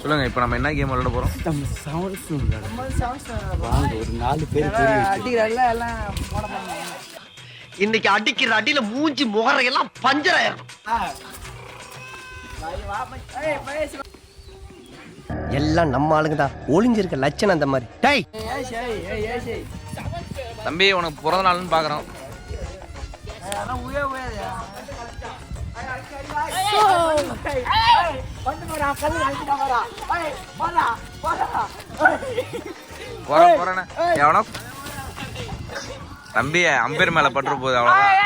சொல்லுங்க இப்போ நம்ம என்ன கேம் விளையாட போறோம்? நம்ம சமரசம் வாங்க ஒரு நாலு பேர் பெரிய அடிக்கிறல்ல எல்லாம் இன்னைக்கு அடிக்கிற அடியில மூஞ்சி முகரையெல்லாம் பஞ்சர் ஆயிரும் எல்லாம் நம்ம ஆளுங்க தான் ஒளிஞ்சிருக்க லட்சணம் அந்த மாதிரி. டேய்! தம்பி உனக்கு பிறந்த நாள்னு பாக்குறோம். அதெல்லாம் உய உயயா வந்து போற போறேன்னு எவனோ தம்பி அம்பேர் மேல பற்று போகுது அவ்வளவுதான்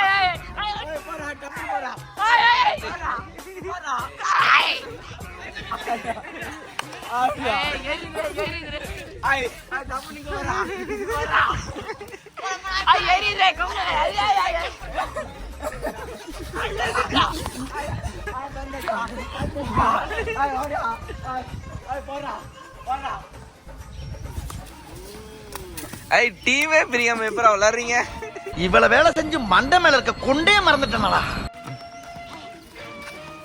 ஐய் டீமே பிரியாம எப்பரா விளாடுறீங்க இவ்வளவு வேலை செஞ்சு மண்டை மேல இருக்க கொண்டே மறந்துட்டேனடா.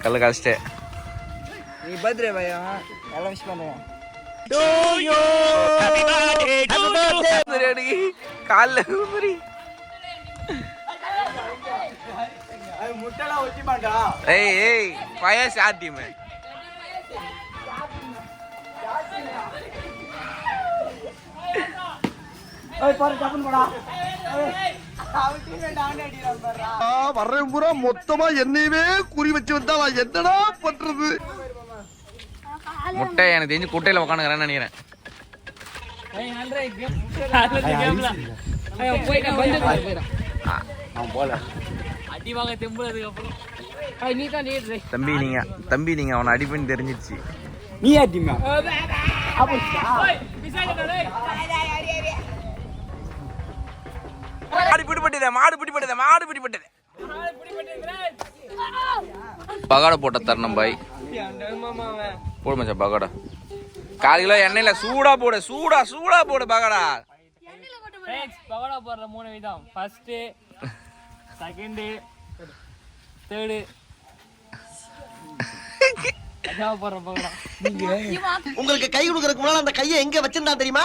கல்லு காய்ச்சிட்டே. நீ பர்த்டே பையன் எல்லாம் விஷ் பண்ணுவோம். காலில் டீமே டான் அடிக்கிறான் பாருடா. வர்றேன் பூரா மொத்தமா என்னையவே குறி வச்சு வந்தா நான் என்னடா பண்றது? முட்டை எனக்கு தெரிஞ்சு குட்டையில உட்காந்துக்கிறேன்னு நினைக்கிறேன். போல. தம்பி நீங்க தம்பி நீங்க அவனை அடிப்பேன்னு தெரிஞ்சிருச்சு. நீ ஆட்டிமா மாடு பிடிபட்டதே மாடு பிடிபட்டதே மாடு பிடிபட்டதே. பகாடை போட்ட தருணம் பாய். போடு மச்சான் பகாடா. கால் கிலோ எண்ணெயில சூடா போடு சூடா சூடா போடு பகாடா. பகோடா போடுற மூணு விதம். ஃபர்ஸ்ட் செகண்ட் தேர்டு உங்களுக்கு கை கொடுக்கறதுக்கு முன்னால அந்த கையை எங்க வச்சிருந்தா தெரியுமா?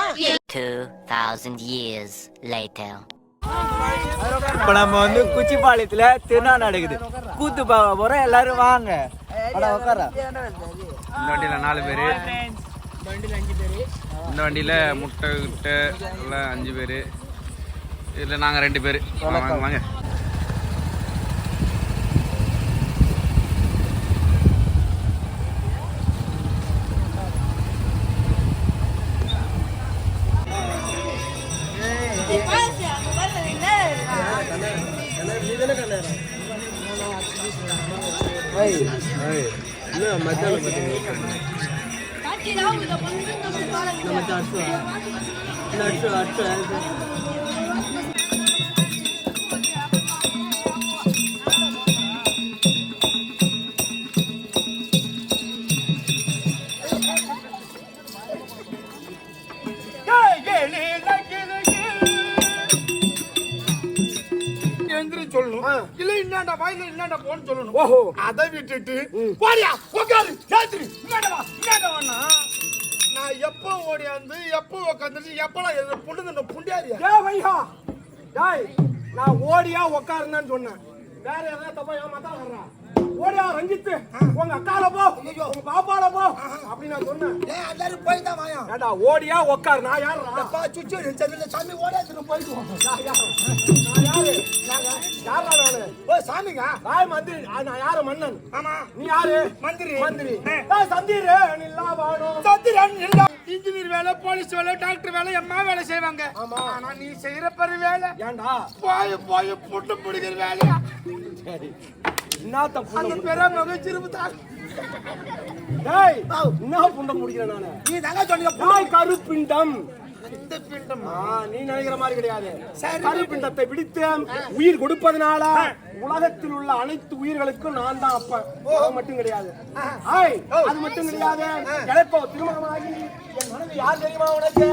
2,000 years later. இப்ப நம்ம வந்து குச்சிப்பாளையத்துல திருநா நடக்குது. கூத்து பார்க்க போறோம். எல்லாரும் வாங்க. அட உட்கார இந்த வண்டியில நாலு பேரு. இந்த வண்டியில முட்டை கிட்ட எல்லாம் அஞ்சு பேரு. இதுல நாங்க ரெண்டு பேரு. வாங்க, வாங்க. வாங்க இன்னாண்டா வாயில இன்னாண்டா போன்னு சொல்லணும். ஓஹோ. அதை விட்டுட்டு வாடியா உட்காரு ஏந்திரி இன்னாண்டா வா இன்னாண்டா வாண்ணா. நான் எப்போ ஓடியாந்து எப்போ உட்காந்துட்டு எப்பலாம் எது புண்டு புண்டியாரியா? ஏ வையா டேய் நான் ஓடியா உட்காருன்னு சொன்னேன். வேற ஏதாவது தப்பா ஏன் மத்தா வர்றா. ஓடியா ரஞ்சித் உங்க அக்கால போ. உங்க பாப்பால போ. அப்படி நான் சொன்னேன். ஏன் எல்லாரும் போய் தான் வாயா ஏடா ஓடியா உட்காரு நான் யாரா அப்பா சுச்சு செல்ல சாமி ஓடியா திரும்ப போயிடுவோம். நான் யாரு? நாங்க யாரா? நானு ஓ சாமிங்க. ராய் மந்திரி. நான் யாரு மன்னன்? ஆமா. நீ யாரு? மந்திரி. மந்திரி. ஏய் சந்திரன் இல்லா வாணும் சந்திரன் இல்லா. இன்ஜினியர் வேலை போலீஸ் வேலை டாக்டர் வேலை எம்மா வேலை செய்வாங்க. ஆமா. ஆனா நீ செய்யற பெரு வேலை. ஏன்டா போய் போய் புட்டு பிடிக்கிற வேலையா? என்னத்த அந்த பெரிய மகிழ்ச்சிருப்பு தான் டேய் என்ன புண்டம் முடிக்கிறேன் நானு? நீ தாங்க சொன்னீங்க நாய் கருப்பிண்டம். நீ நினைக்கிற மாதிரி கிடையாது. கருப்பிண்டத்தை விடுத்து உயிர் கொடுப்பதனால உலகத்தில் உள்ள அனைத்து உயிர்களுக்கும் நான் தான் அப்பன் அது மட்டும் கிடையாது. அது மட்டும் கிடையாது. எனக்கு திருமணமாகி என் மனைவி யார் தெரியுமா உனக்கு.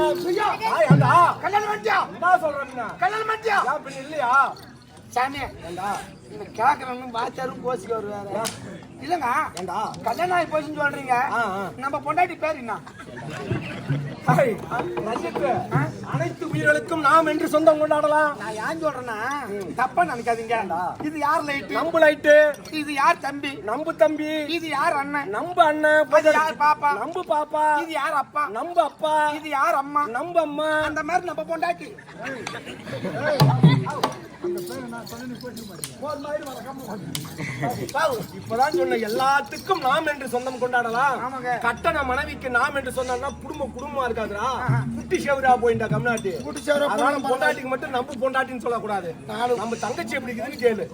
கல்யாணம் பண்ணியா சொல்றேன் கல்யாணம் பண்ணியா இல்லையா? சாமி இந்த கேக்குறவங்க வாச்சாரும் கோசிக்க வருவாரு. இல்லங்க ஏண்டா? கல்யாணம் ஆகி போச்சுன்னு சொல்றீங்க. நம்ம பொண்டாட்டி பேர் என்ன? அனைத்து உயிர்களுக்கும் நாம் என்று சொந்தம் கொண்டாடலாம். நான் ஏன் சொல்றேன்னா தப்பா நினைக்காதீங்க. இது யார் லைட்டு? நம்பு லைட்டு. இது யார் தம்பி? நம்பு தம்பி. இது யார் அண்ணன்? நம்பு அண்ணன் இது யார் பாப்பா? நம்பு பாப்பா. இது யார் அப்பா? நம்பு அப்பா. இது யார் அம்மா? நம்பு அம்மா. அந்த மாதிரி நம்ம பொண்டாட்டி. இப்பதான் சொன்ன எல்லாத்துக்கும் நாம் என்று சொந்தம் கொண்டாடலாம். கட்டண மனைவிக்கு நாம் என்று சொன்னோம்னா குடும்பம் குடும்பமா இருக்காதுடா. குட்டி சேவரா போயிட்டா கம்நாட்டி. அதனால பொண்டாட்டிக்கு மட்டும் நம்பு பொண்டாட்டின்னு சொல்லக்கூடாது. நம்ம தங்கச்சி எப்படி இருக்குதுன்னு கேளு.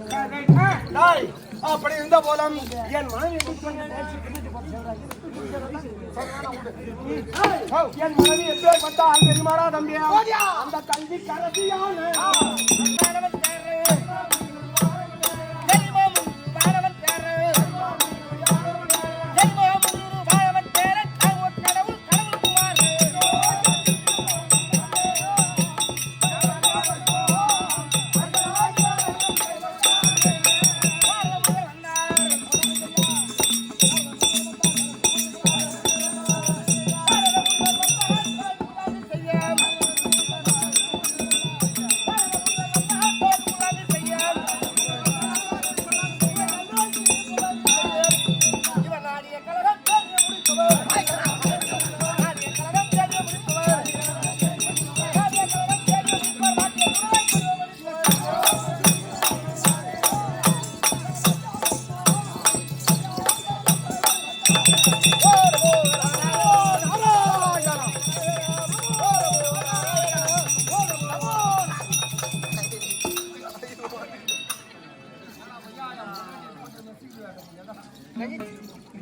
அப்படி இருந்த போலாம் என் மனைவி? என் மனைவி எப்படி பட்டா தெரியுமாடா தம்பியா? அந்த கல்வி கரசியான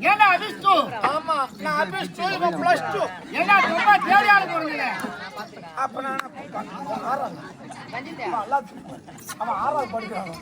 ஏன்னா அபிஷ்டு? ஆமா நான் அபிஷ்டு இவன் பிளஸ் டூ ஏன்னா ரொம்ப தேவையான பொருள் அப்ப நான் ஆறாவது. அவன் ஆறாவது படிக்கிறான்.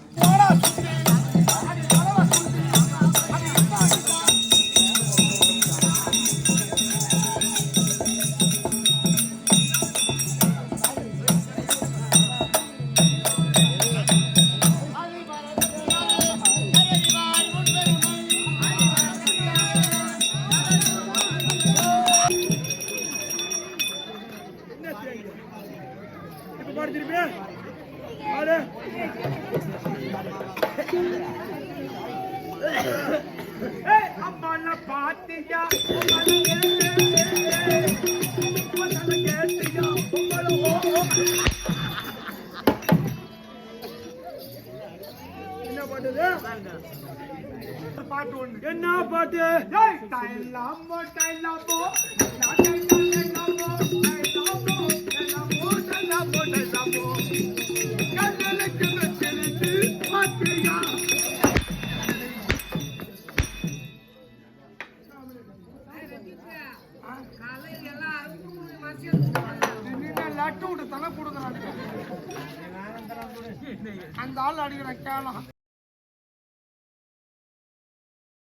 பாட்டு ஒண்ணு என்ன பாட்டு தைலாமோ அந்த ஆள் அடிக்கிற கேளம்